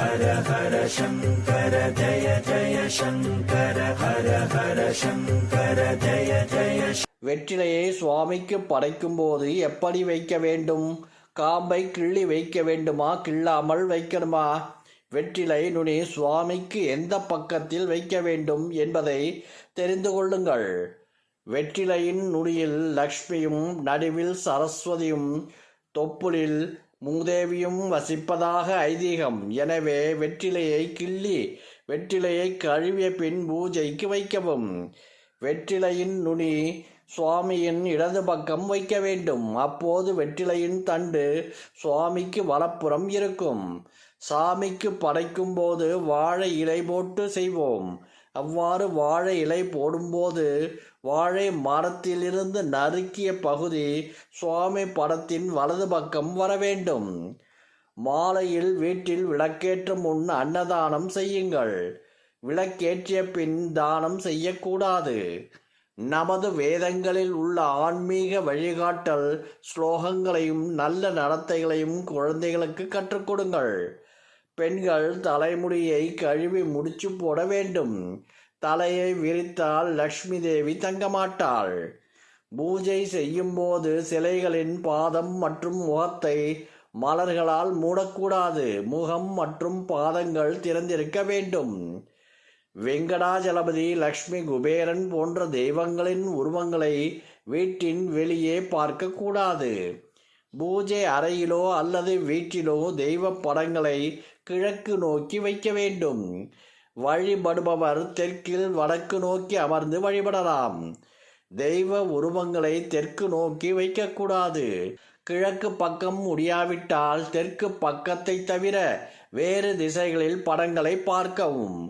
ஹர ஹர சங்கர ஜய ஜய சங்கர ஹர ஹர சங்கர ஜய ஜய வெற்றிலையை சுவாமிக்கு படைக்கும் போது எப்படி வைக்க வேண்டும்? காம்பை கிள்ளி வைக்க வேண்டுமா? கிள்ளாமல் வைக்கணுமா? வெற்றிலை நுனி சுவாமிக்கு எந்த பக்கத்தில் வைக்க வேண்டும் என்பதை தெரிந்து கொள்ளுங்கள். வெற்றிலையின் நுனியில் லக்ஷ்மியும் நடுவில் சரஸ்வதியும் தொப்புளில் மூதேவியும் வசிப்பதாக ஐதீகம். எனவே வெற்றிலையை கிள்ளி வெற்றிலையை கழுவிய பின் பூஜைக்கு வைக்கவும். வெற்றிலையின் நுனி சுவாமியின் இடது பக்கம் வைக்க வேண்டும். அப்போது வெற்றிலையின் தண்டு சுவாமிக்கு வலப்புறம் இருக்கும். சாமிக்கு படைக்கும் போது வாழை இலை போட்டு செய்வோம். அவ்வாறு வாழை இலை போடும்போது வாழை மரத்திலிருந்து நறுக்கிய பகுதி சுவாமி படத்தின் வலது பக்கம் வர வேண்டும். மாலையில் வீட்டில் விளக்கேற்றும் முன் அன்னதானம் செய்யுங்கள். விளக்கேற்றிய பின் தானம் செய்யக்கூடாது. நமது வேதங்களில் உள்ள ஆன்மீக வழிகாட்டல் ஸ்லோகங்களையும் நல்ல நடத்தைகளையும் குழந்தைகளுக்கு கற்றுக் கொடுங்கள். பெண்கள் தலைமுடியை கழுவி முடிச்சு போட வேண்டும். தலையை விரித்தால் லக்ஷ்மி தேவி தங்க மாட்டாள் பூஜை செய்யும்போது சிலைகளின் பாதம் மற்றும் முகத்தை மலர்களால் மூடக்கூடாது. முகம் மற்றும் பாதங்கள் திறந்திருக்க வேண்டும். வெங்கடாஜலபதி லக்ஷ்மி குபேரன் போன்ற தெய்வங்களின் உருவங்களை வீட்டின் வெளியே பார்க்கக்கூடாது. பூஜை அறையிலோ அல்லது வீட்டிலோ தெய்வ படங்களை கிழக்கு நோக்கி வைக்க வேண்டும். வழிபடுபவர் தெற்கில் வடக்கு நோக்கி அமர்ந்து வழிபடலாம். தெய்வ உருவங்களை தெற்கு நோக்கி வைக்கக்கூடாது. கிழக்கு பக்கம் முடியாவிட்டால் தெற்கு பக்கத்தை தவிர வேறு திசைகளில் படங்களை பார்க்கவும்.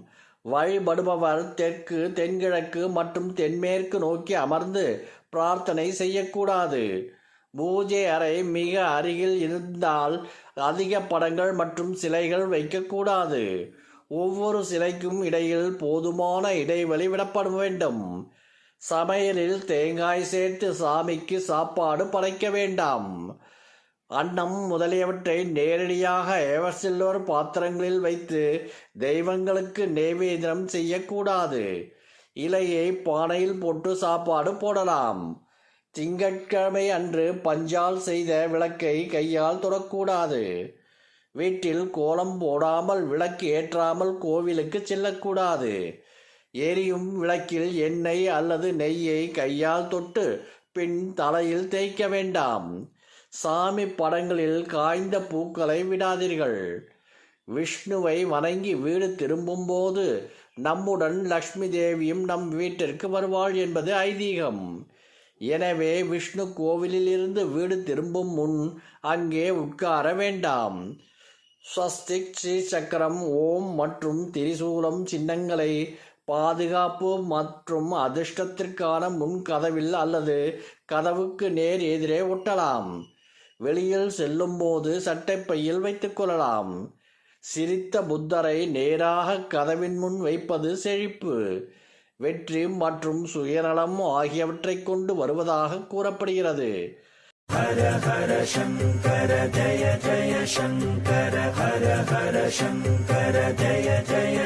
வழிபடுபவர் தெற்கு தென்கிழக்கு மற்றும் தென்மேற்கு நோக்கி அமர்ந்து பிரார்த்தனை செய்யக்கூடாது. பூஜை அறை மிக அருகில் இருந்தால் அதிக படங்கள் மற்றும் சிலைகள் வைக்கக்கூடாது. ஒவ்வொரு சிலைக்கும் இடையில் போதுமான இடைவெளி விடப்பட வேண்டும். சமையலில் தேங்காய் சேர்த்து சாமிக்கு சாப்பாடு படைக்க வேண்டாம். அன்னம் முதலியவற்றை நேரடியாக எவர்சில்வர் பாத்திரங்களில் வைத்து தெய்வங்களுக்கு நைவேத்தியம் செய்யக்கூடாது. இலையை பானையில் போட்டு சாப்பாடு போடலாம். திங்கட்கிழமை அன்று பஞ்சால் செய்த விளக்கை கையால் தொடக்கூடாது. வீட்டில் கோலம் போடாமல் விளக்கு ஏற்றாமல் கோவிலுக்கு செல்லக்கூடாது. எரியும் விளக்கில் எண்ணெய் அல்லது நெய்யை கையால் தொட்டு பின் தலையில் தேய்க்க வேண்டாம். சாமி படங்களில் காய்ந்த பூக்களை விடாதீர்கள். விஷ்ணுவை வணங்கி வீடு திரும்பும்போது நம்முடன் லக்ஷ்மி தேவியும் நம் வீட்டிற்கு வருவாள் என்பது ஐதீகம். எனவே விஷ்ணு கோவிலிலிருந்து வீடு திரும்பும் முன் அங்கே உட்கார வேண்டாம். ஸ்வஸ்திக் ஸ்ரீ சக்கரம் ஓம் மற்றும் திரிசூலம் சின்னங்களை பாதுகாப்பு மற்றும் அதிர்ஷ்டத்திற்கான முன் கதவில் அல்லது கதவுக்கு நேர் எதிரே ஒட்டலாம். வெளியில் செல்லும்போது சட்டைப்பையில் வைத்துக் கொள்ளலாம். சிரித்த புத்தரை நேராக கதவின் முன் வைப்பது செழிப்பு. வெற்றி மற்றும் சுயநலம் ஆகியவற்றை கொண்டு வருவதாக கூறப்படுகிறது. ஹர ஹர சங்கர ஜய ஜய சங்கர ஹர ஹர சங்கர ஜய ஜய